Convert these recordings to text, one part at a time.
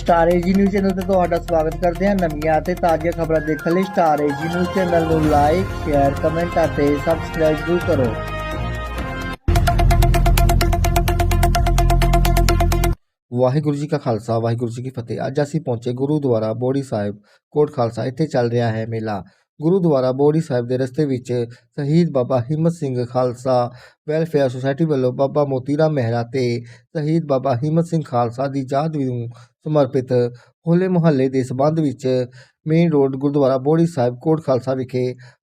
Star A G news channel ਤੇ ਤੁਹਾਡਾ ਸਵਾਗਤ ਕਰਦੇ ਹਾਂ ਨਵੀਆਂ ਅਤੇ ਤਾਜ਼ੀਆਂ ਖਬਰਾਂ ਦੇਖਣ ਲਈ star A G news channel ਨੂੰ ਲਾਈਕ ਸ਼ੇਅਰ ਕਮੈਂਟ ਅਤੇ ਸਬਸਕ੍ਰਾਈਬ ਜ਼ਰੂਰ ਕਰੋ। ਵਾਹਿਗੁਰੂ ਜੀ ਕਾ ਖਾਲਸਾ, ਵਾਹਿਗੁਰੂ ਜੀ ਕੀ ਫਤਿਹ। ਅੱਜ ਅਸੀਂ ਪਹੁੰਚੇ ਗੁਰੂਦੁਆਰਾ ਬੋੜੀ ਸਾਹਿਬ, ਕੋਟ ਖਾਲਸਾ। ਇੱਥੇ ਚੱਲ ਰਿਹਾ ਹੈ ਮੇਲਾ। ਗੁਰੂਦੁਆਰਾ ਬੋੜੀ ਸਾਹਿਬ ਦੇ ਰਸਤੇ ਵਿੱਚ ਸ਼ਹੀਦ ਬਾਬਾ ਹਿੰਮਤ ਸਿੰਘ ਖਾਲਸਾ ਵੈਲਫੇਅਰ ਸੁਸਾਇਟੀ ਵੱਲੋਂ ਬਾਬਾ ਮੋਤੀ ਰਾਮ ਮਹਿਰਾ ਤੇ ਸ਼ਹੀਦ ਬਾਬਾ ਹਿੰਮਤ ਸਿੰਘ ਖਾਲਸਾ ਦੀ ਯਾਦ ਨੂੰ ਸਮਰਪਿਤ ਹੋਲੇ ਮੁਹੱਲੇ ਦੇ ਸਬੰਧ ਵਿੱਚ ਮੇਨ ਰੋਡ ਗੁਰਦੁਆਰਾ ਬੋੜੀ ਸਾਹਿਬ ਕੋਟ ਖਾਲਸਾ ਵਿਖੇ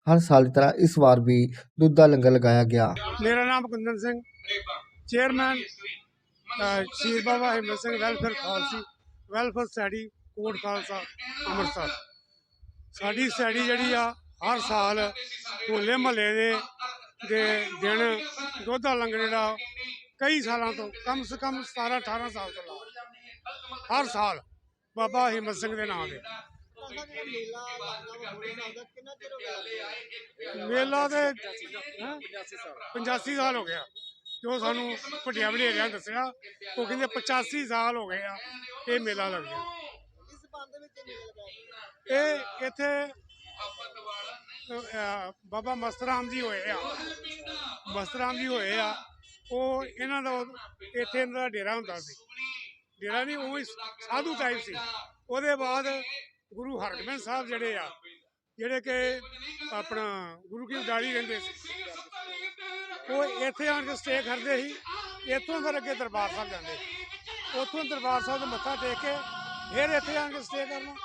ਹਰ ਸਾਲ ਦੀ ਤਰ੍ਹਾਂ ਇਸ ਵਾਰ ਵੀ ਦੁੱਧ ਦਾ ਲੰਗਰ ਲਗਾਇਆ ਗਿਆ। ਮੇਰਾ ਨਾਮ ਕੁੰਦਨ ਸਿੰਘ ਚੇਅਰਮੈਨ ਅ, ਸ਼ਹੀਦ ਬਾਬਾ ਹਿੰਮਤ ਸਿੰਘ ਵੈਲਫੇਅਰ ਖਾਲਸੀ ਵੈਲਫੇਅਰ ਸੋਸਾਇਟੀ ਕੋਟ ਖਾਲਸਾ ਅੰਮ੍ਰਿਤਸਰ। ਸਾਡੀ ਸੋਸਾਇਟੀ ਜਿਹੜੀ ਆ ਹਰ ਸਾਲ ਹੋਲੇ ਮਹੱਲੇ ਦੇ ਦੇ ਦਿਨ ਦੁੱਧ ਦਾ ਲੰਗਰ ਜਿਹੜਾ ਕਈ ਸਾਲਾਂ ਤੋਂ ਕਮ ਸੇ ਕਮ 17 18 ਸਾਲ ਤੋਂ ਲਾ ਹਰ ਸਾਲ ਬਾਬਾ ਹਿੰਮਤ ਸਿੰਘ ਦੇ ਨਾਂ ਦੇ ਮੇਲਾ ਦੇ ਹੈਂ? 85 ਸਾਲ ਹੋ ਗਿਆ। ਜੋ ਸਾਨੂੰ ਵੱਡਿਆਂ ਵਡੇਰਿਆਂ ਦੱਸਿਆ। ਉਹ ਕਹਿੰਦੇ 85 ਸਾਲ ਹੋ ਗਏ ਆ, ਇਹ ਮੇਲਾ ਲੱਗ ਗਿਆ। ਇਹ ਇੱਥੇ ਬਾਬਾ ਮਸਤਰਾਮ ਜੀ ਹੋਏ ਆ। ਮਸਤਰਾਮ ਜੀ ਹੋਏ ਆ। ਉਹ ਇਹਨਾਂ ਦਾ, ਇੱਥੇ ਇਹਨਾਂ ਦਾ ਡੇਰਾ ਹੁੰਦਾ ਸੀ। ਡੇਰਾ ਨਹੀਂ, ਉਹ ਸਾਧੂ ਟਾਈਪ ਸੀ। ਉਹਦੇ ਬਾਅਦ ਗੁਰੂ ਹਰਗੋਬਿੰਦ ਸਾਹਿਬ ਜਿਹੜੇ ਆ, ਜਿਹੜੇ ਕਿ ਆਪਣਾ ਗੁਰੂ ਕੀ ਉਡਾਰੀ ਰਹਿੰਦੇ ਸੀ, ਉਹ ਇੱਥੇ ਆਣ ਕੇ ਸਟੇ ਕਰਦੇ ਸੀ, ਇੱਥੋਂ ਫਿਰ ਅੱਗੇ ਦਰਬਾਰ ਸਾਹਿਬ ਜਾਂਦੇ ਉੱਥੋਂ ਦਰਬਾਰ ਸਾਹਿਬ ਤੋਂ ਮੱਥਾ ਟੇਕ ਕੇ ਫਿਰ ਇੱਥੇ ਆਣ ਕੇ ਸਟੇ ਕਰਨਾ,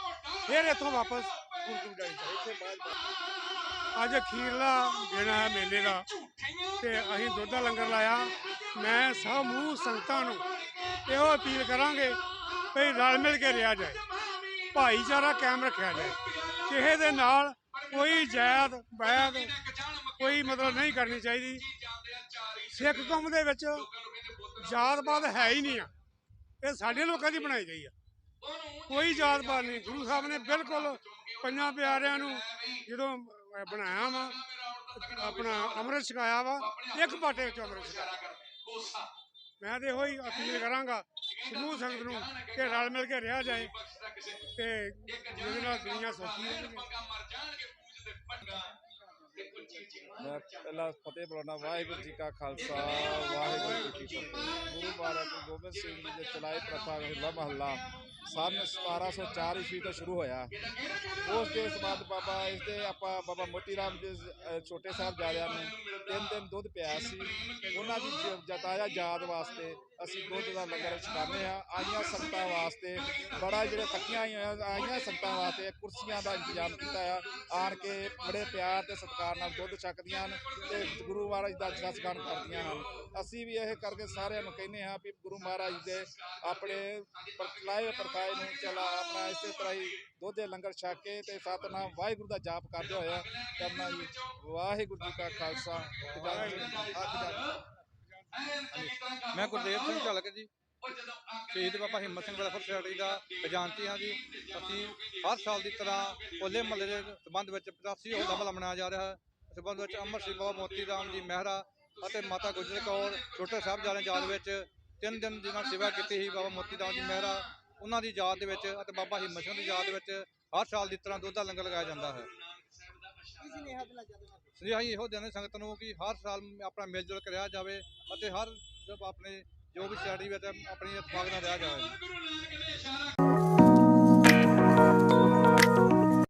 ਫਿਰ ਇੱਥੋਂ ਵਾਪਸ ਗੁਰੂ ਕੀ ਉਡਾਰੀ ਅੱਜ ਅਖੀਰਲਾ ਦਿਨ ਹੈ ਮੇਲੇ ਦਾ ਤੇ ਅਸੀਂ ਦੁੱਧ ਦਾ ਲੰਗਰ ਲਾਇਆ। ਮੈਂ ਸਭ ਮੂੰਹ ਸੰਗਤਾਂ ਨੂੰ ਇਹੋ ਅਪੀਲ ਕਰਾਂਗੇ ਵੀ ਰਲ ਮਿਲ ਕੇ ਰਿਹਾ ਜਾਏ। ਭਾਈਚਾਰਾ ਕਾਇਮ ਰੱਖਿਆ ਜਾਏ। ਕਿਸੇ ਦੇ ਨਾਲ ਕੋਈ ਜਾਤ ਬੈਦ ਕੋਈ ਮਤਲਬ ਨਹੀਂ ਕਰਨੀ ਚਾਹੀਦੀ। ਸਿੱਖ ਕੌਮ ਦੇ ਵਿੱਚ ਜਾਤ ਪਾਤ ਹੈ ਹੀ ਨਹੀਂ ਆ। ਇਹ ਸਾਡੇ ਲੋਕਾਂ ਦੀ ਬਣਾਈ ਗਈ ਆ। ਕੋਈ ਜਾਤ ਪਾਤ ਨਹੀਂ। ਗੁਰੂ ਸਾਹਿਬ ਨੇ ਬਿਲਕੁਲ ਪੰਜਾਂ ਪਿਆਰਿਆਂ ਨੂੰ ਜਦੋਂ ਬਣਾਇਆ ਵਾ ਆਪਣਾ ਅੰਮ੍ਰਿਤ ਛਕਾਇਆ ਵਾ। ਇੱਕ ਪਾਟੇ ਵਿੱਚ ਅੰਮ੍ਰਿਤ ਛਕਾਇਆ। ਮੈਂ ਤੇ ਇਹੋ ਹੀ ਅਪੀਲ ਕਰਾਂਗਾ, ਸਮੂਹ ਸੰਗਤ ਨੂੰ ਕਿ ਰਲ ਮਿਲ ਕੇ ਰਿਹਾ ਜਾਏ ਤੇ ਜਿਹਦੇ ਨਾਲ ਦੁਨੀਆ ਸੌਖੀ ਹੋਵੇ ਮੈਂ ਪਹਿਲਾਂ ਫਤਿਹ ਬੁਲਾਉਣਾ, ਵਾਹਿਗੁਰੂ ਜੀ ਕਾ ਖਾਲਸਾ, ਵਾਹਿਗੁਰੂ ਜੀ ਕੀ ਫਤਿਹ। ਗੁਰੂ ਮਹਾਰਾਜ ਗੋਬਿੰਦ ਸਿੰਘ ਜੀ ਦੇ ਚਲਾਏ ਪ੍ਰਥਾ ਮਹੱਲਾ। ਸਨ 1704 ਈਸਵੀ ਤੋਂ ਸ਼ੁਰੂ ਹੋਇਆ। ਉਸ ਦੇ ਸਬੰਧ ਬਾਬਾ ਇਸ ਦੇ ਆਪਾਂ ਬਾਬਾ ਮੋਤੀ ਰਾਮ ਦੇ ਅਹ, ਛੋਟੇ ਸਾਹਿਬਜ਼ਾਦਿਆਂ ਨੇ ਤਿੰਨ ਦਿਨ ਦੁੱਧ ਪਿਆ ਸੀ। ਉਹਨਾਂ ਦੀ ਜ- ਜਤਾਇਆ ਯਾਦ ਵਾਸਤੇ ਅਸੀਂ ਦੁੱਧ ਦਾ ਲੰਗਰ ਛਕਾਉਂਦੇ ਆ ਆਈਆਂ ਸੰਗਤਾਂ ਵਾਸਤੇ ਬੜਾ ਜਿਹੜੇ ਥੱਕੀਆਂ ਆਈਆਂ ਆਈਆਂ ਸੰਗਤਾਂ ਵਾਸਤੇ ਕੁਰਸੀਆਂ ਦਾ ਇੰਤਜ਼ਾਮ ਕੀਤਾ ਆ। ਆਣ ਕੇ ਬੜੇ ਪਿਆਰ ਤੇ ਸਤਿਕਾਰ ਨਾਲ ਦੁੱਧ ਛਕਦੀਆਂ ਹਨ ਤੇ ਗੁਰੂ ਮਹਾਰਾਜ ਦਾ ਜਸਗਾਨ ਕਰਦੀਆਂ ਹਨ। ਅਸੀਂ ਵੀ ਇਹ ਕਰਕੇ ਸਾਰਿਆਂ ਨੂੰ ਕਹਿੰਦੇ ਹਾਂ ਵੀ ਗੁਰੂ ਮਹਾਰਾਜ ਦੇ ਆਪਣੇ ਪਰਤਲਾਏ ਪਰਤਾਏ ਨੂੰ ਚਲਾ ਆਪਣਾ ਇਸੇ ਤਰ੍ਹਾਂ ਹੀ ਦੁੱਧ ਦੇ ਲੰਗਰ ਛਕ ਕੇ ਤੇ ਸਤਨਾਮ ਵਾਹਿਗੁਰੂ ਦਾ ਜਾਪ ਕਰਦੇ ਹੋਇਆ ਕਰਨਾ ਜੀ ਵਾਹਿਗੁਰੂ ਜੀ ਕਾ ਖਾਲਸਾ ਮੈਂ ਗੁਰਦੇਵ ਸਿੰਘ ਝਲਕ ਜੀ ਸ਼ਹੀਦ ਬਾਬਾ ਹਿੰਮਤ ਸਿੰਘ ਵੈਲਫੇਅਰ ਸੁਸਾਇਟੀ ਦਾ ਖਜ਼ਾਨਚੀ ਹਾਂ ਜੀ। ਅਸੀਂ ਹਰ ਸਾਲ ਦੀ ਤਰ੍ਹਾਂ ਹੋਲੇ ਮਹੱਲੇ ਦੇ ਸੰਬੰਧ ਵਿੱਚ 85 ਹੋਲਾ ਮਹੱਲਾ ਮਨਾਇਆ ਜਾ ਰਿਹਾ ਹੈ। ਸੰਬੰਧ ਵਿੱਚ ਅਮਰ ਸਿੰਘ ਬਾਬਾ ਮੋਤੀ ਰਾਮ ਜੀ ਮਹਿਰਾ ਅਤੇ ਮਾਤਾ ਗੁਜਰ ਕੌਰ ਛੋਟੇ ਸਾਹਿਬਜ਼ਾਦਿਆਂ ਦੀ ਯਾਦ ਵਿੱਚ ਤਿੰਨ ਦਿਨ ਜਿਨ੍ਹਾਂ ਸੇਵਾ ਕੀਤੀ ਸੀ। ਬਾਬਾ ਮੋਤੀ ਰਾਮ ਜੀ ਮਹਿਰਾ ਉਹਨਾਂ ਦੀ ਯਾਦ ਦੇ ਵਿੱਚ ਅਤੇ ਬਾਬਾ ਹਿੰਮਤ ਸਿੰਘ ਦੀ ਯਾਦ ਦੇ ਵਿੱਚ ਹਰ ਸਾਲ ਦੀ ਤਰ੍ਹਾਂ ਦੁੱਧ ਦਾ ਲੰਗਰ ਲਗਾਇਆ ਜਾਂਦਾ ਹੈ। ਸੁਨੇਹਾ ਇਹੋ ਦੇਣੇ ਸੰਗਤ ਨੂੰ ਕਿ ਹਰ ਸਾਲ ਆਪਣਾ ਮਿਲ ਜੁਲ ਕੇ ਰਿਹਾ ਜਾਵੇ ਅਤੇ ਹਰ ਆਪਣੇ ਜੋ ਵੀ ਸਟੱਡੀ ਵਿੱਚ ਆਪਣੀ ਇਤਫਾਕ ਨਾਲ ਰਿਹਾ ਜਾਵੇ।